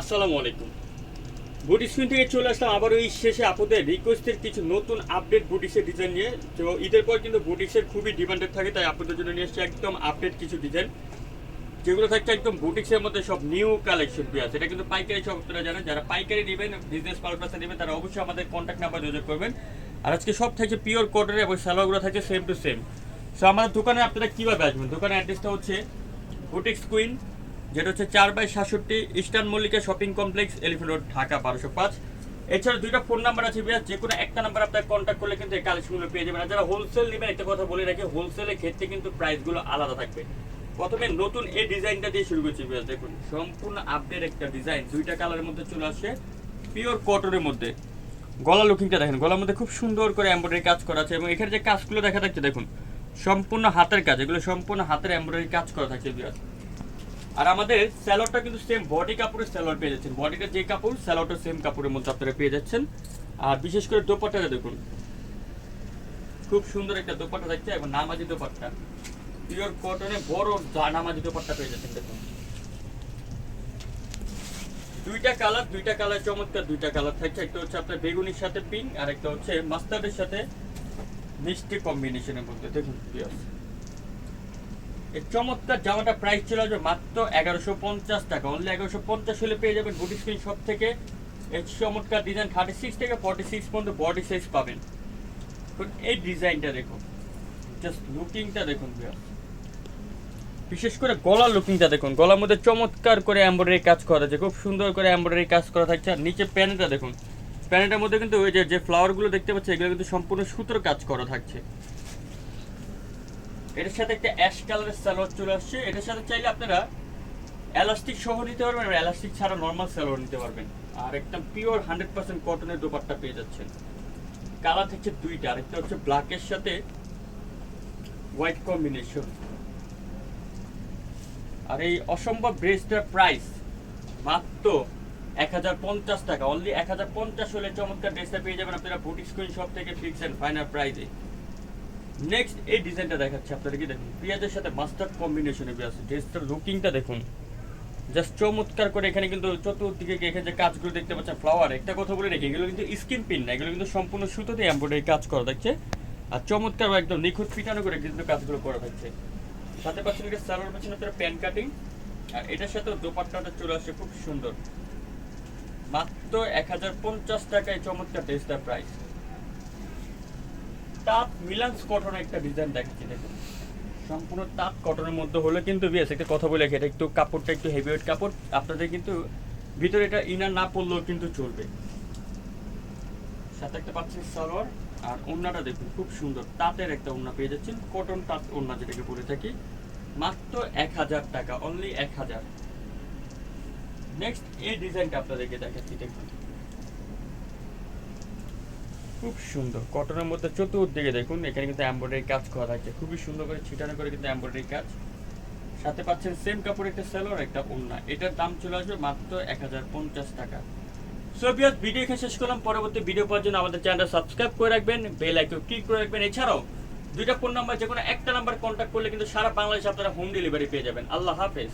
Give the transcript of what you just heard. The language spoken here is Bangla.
আসসালামু আলাইকুম। বুটি স্ক্রিন থেকে চলে আসলাম আবার ওই শেষে আপনাদের রিকোয়েস্টের কিছু নতুন আপডেট বুটিক্সের ডিজাইন নিয়ে। তো ঈদের পর কিন্তু বুটিক্সের খুবই ডিমান্ডেড থাকে, তাই আপনাদের জন্য নিয়ে এসেছি একদম আপডেট কিছু ডিজাইন যেগুলো থাকছে একদম বুটিক্সের মধ্যে সব নিউ কালেকশন পেয়ে আছে। এটা কিন্তু পাইকারি সব আপনারা জানেন, যারা পাইকারি নেবেন বিজনেস পারপাসে নেবেন, তারা অবশ্যই আমাদের কন্ট্যাক্ট নাম্বার যোগাযোগ করবেন। আর আজকে সব থাকছে পিওর কটনের এবং সালোয়ারগুলো থাকছে সেম টু সেম সো আমাদের দোকানে আপনারা কীভাবে আসবেন? দোকানের অ্যাড্রেসটা হচ্ছে বুটিক্স কুইন যেটা হচ্ছে চার বাই সাতষট্টি Eastern Mallika shopping complex, elephant road, Dhaka বারোশো পাঁচ। এছাড়া দুইটা ফোন নাম্বার আছে বিয়ার যে কোনো একটা নাম্বার আপনার কন্ট্যাক্ট করলে কিন্তু এই কালেকশনগুলো পেয়ে যাবেন। যারা হোলসেল নেবেন, একটা কথা বলে রাখি হোলসেলের ক্ষেত্রে কিন্তু প্রাইসগুলো আলাদা থাকবে। প্রথমে নতুন এই ডিজাইনটা দিয়ে শুরু করছি বিয়ার দেখুন, সম্পূর্ণ আপডেট একটা ডিজাইন দুইটা কালারের মধ্যে চলে আসছে পিওর কটনের মধ্যে। গলা লুকিংটা দেখেন, গলার মধ্যে খুব সুন্দর করে এমব্রয়ডারি কাজ করা আছে, এবং এখানে যে কাজগুলো দেখা যাচ্ছে, দেখুন, সম্পূর্ণ হাতের কাজ, এগুলো সম্পূর্ণ হাতের এমব্রয়ডারি কাজ করা থাকছে বিয়ার আর আমাদের স্যালোডটা কিন্তু সেম বডি কাপড়ের স্যালোড পেয়ে যাচ্ছেন। বডিটা যে কাপড়, স্যালোডটা সেম কাপড়ের মধ্যে আপনারা পেয়ে যাচ্ছেন। আর বিশেষ করে দোপাট্টাটা দেখুন। খুব সুন্দর একটা দোপাট্টা থাকছে এবং নামাজি দোপাট্টা। পিওর কটনে বড় নামাজি দোপাট্টা পেয়ে যাচ্ছেন, দেখুন। দুইটা কালার দুইটা কালার চমৎকার, দুইটা কালার থাকছে। একটা হচ্ছে আপনার বেগুনির সাথে পিঙ্ক আর একটা হচ্ছে মাস্টার্ডের সাথে মিষ্টি কম্বিনেশনের মধ্যে। দেখুন। এই চমৎকার জামাটা প্রাইস ছিল মাত্র এগারোশো পঞ্চাশ টাকা। অনলি এগারোশো পঞ্চাশ হলে পেয়ে যাবেন বুটি স্ক্রিন শপ থেকে। এই চমৎকার ডিজাইন থার্টি সিক্স থেকে ফর্টি সিক্স পর্যন্ত বডি সাইজ পাবেন। এই ডিজাইনটা দেখুন। জাস্ট লুকিংটা দেখুন। বিশেষ করে গলার লুকিংটা দেখুন। গলার মধ্যে চমৎকার করে এমব্রয়ডারি কাজ করা আছে। খুব সুন্দর করে এমব্রয়ডারি কাজ করা থাকছে। আর নিচে প্যানেলটা দেখুন। প্যানেলটার মধ্যে কিন্তু ওই যে ফ্লাওয়ারগুলো দেখতে পাচ্ছি এগুলো কিন্তু সম্পূর্ণ সুতোর কাজ করা থাকছে। এটার সাথে একটা অ্যাশ কালারের সালোয়ার চলে আসছে। এটার সাথে চাইলে আপনারা এলাস্টিক সহ নিতে পারবেন আর এলাস্টিক ছাড়া নর্মাল সালোয়ার নিতে পারবেন। আর একদম পিওর হান্ড্রেড পার্সেন্ট কটনের দোপাট্টা পেয়ে যাচ্ছেন। কালার হচ্ছে দুইটা, আরেকটা হচ্ছে ব্ল্যাকের সাথে হোয়াইট কম্বিনেশন আর এই অসম্ভব ড্রেসটার প্রাইস মাত্র এক হাজার পঞ্চাশ টাকা। অনলি এক হাজার পঞ্চাশ হলে চমৎকার ড্রেসটা পেয়ে যাবেন আপনারা বুটিক স্ক্রিন শপ থেকে ফিক্স অ্যান্ড ফাইনাল প্রাইসে নেক্সট এই ডিজাইনটা দেখাচ্ছি আপনাদেরকে। দেখুন পেঁয়াজের সাথে মাস্টার্ড কম্বিনেশনে আছে। ড্রেসটার লুকিংটা দেখুন। জাস্ট চমৎকার করে এখানে কিন্তু চতুর্দিকে এখানে যে কাজগুলো দেখতে পাচ্ছেন ফ্লাওয়ার একটা কথা বলে রেখে, এগুলো কিন্তু স্কিন পিন না, এগুলো কিন্তু সম্পূর্ণ সুতোতে এমব্রয়ডারি কাজ করা থাকছে আর চমৎকার একদম নিখুঁত ফিটানো করে কিন্তু কাজগুলো করা থাকছে সাথে পাচ্ছেন এটা সালোয়ার পাচ্ছেন আপনারা প্যান কাটিং আর এটার সাথে দোপাট্টাটা চলে আসছে, খুব সুন্দর। মাত্র এক হাজার পঞ্চাশ টাকায় চমৎকার ড্রেসটার প্রাইস তাঁত মিলান্স কটন একটা ডিজাইন দেখাচ্ছি, দেখুন। সম্পূর্ণ তাঁত কটনের মধ্যে হলে কিন্তু বেশ, একটা কথা বলে এটা একটু কাপড়টা একটু হেভি কাপড়, আপনাদের কিন্তু ভিতরে এটা ইনার না পড়লেও কিন্তু চলবে। সাথে একটা পাচ্ছেন সালোয়ার, আর ওড়নাটা দেখুন, খুব সুন্দর, তাঁতের একটা ওড়না পেয়ে যাচ্ছেন কটন তাঁত ওড়না যেটাকে বলে থাকি। মাত্র এক হাজার টাকা অনলি এক হাজার। নেক্সট এই ডিজাইনটা আপনাদেরকে দেখাচ্ছি, দেখুন। খুব সুন্দর। কটনের মধ্যে চতুর্দিকে দেখুন, এখানে কিন্তু এমব্রয়ডারি কাজ করা থাকছে। খুবই সুন্দর করে ছিটানো করে কিন্তু এমব্রয়ডারি কাজ। সাথে পাচ্ছেন সেম কাপড় একটা সেলোর একটা ওড়না। এটার দাম চলে আসবে মাত্র এক হাজার পঞ্চাশ টাকা। সো বিয়াস ভিডিও এখানে শেষ করলাম। পরবর্তী ভিডিও পাওয়ার জন্য আমাদের চ্যানেলটা সাবস্ক্রাইব করে রাখবেন বেল আইকন ক্লিক করে রাখবেন। এছাড়াও, দুইটা ফোন নাম্বার যে কোনো একটা নাম্বার কন্ট্যাক্ট করলে কিন্তু সারা বাংলাদেশে আপনারা হোম ডেলিভারি পেয়ে যাবেন। আল্লাহ হাফেজ।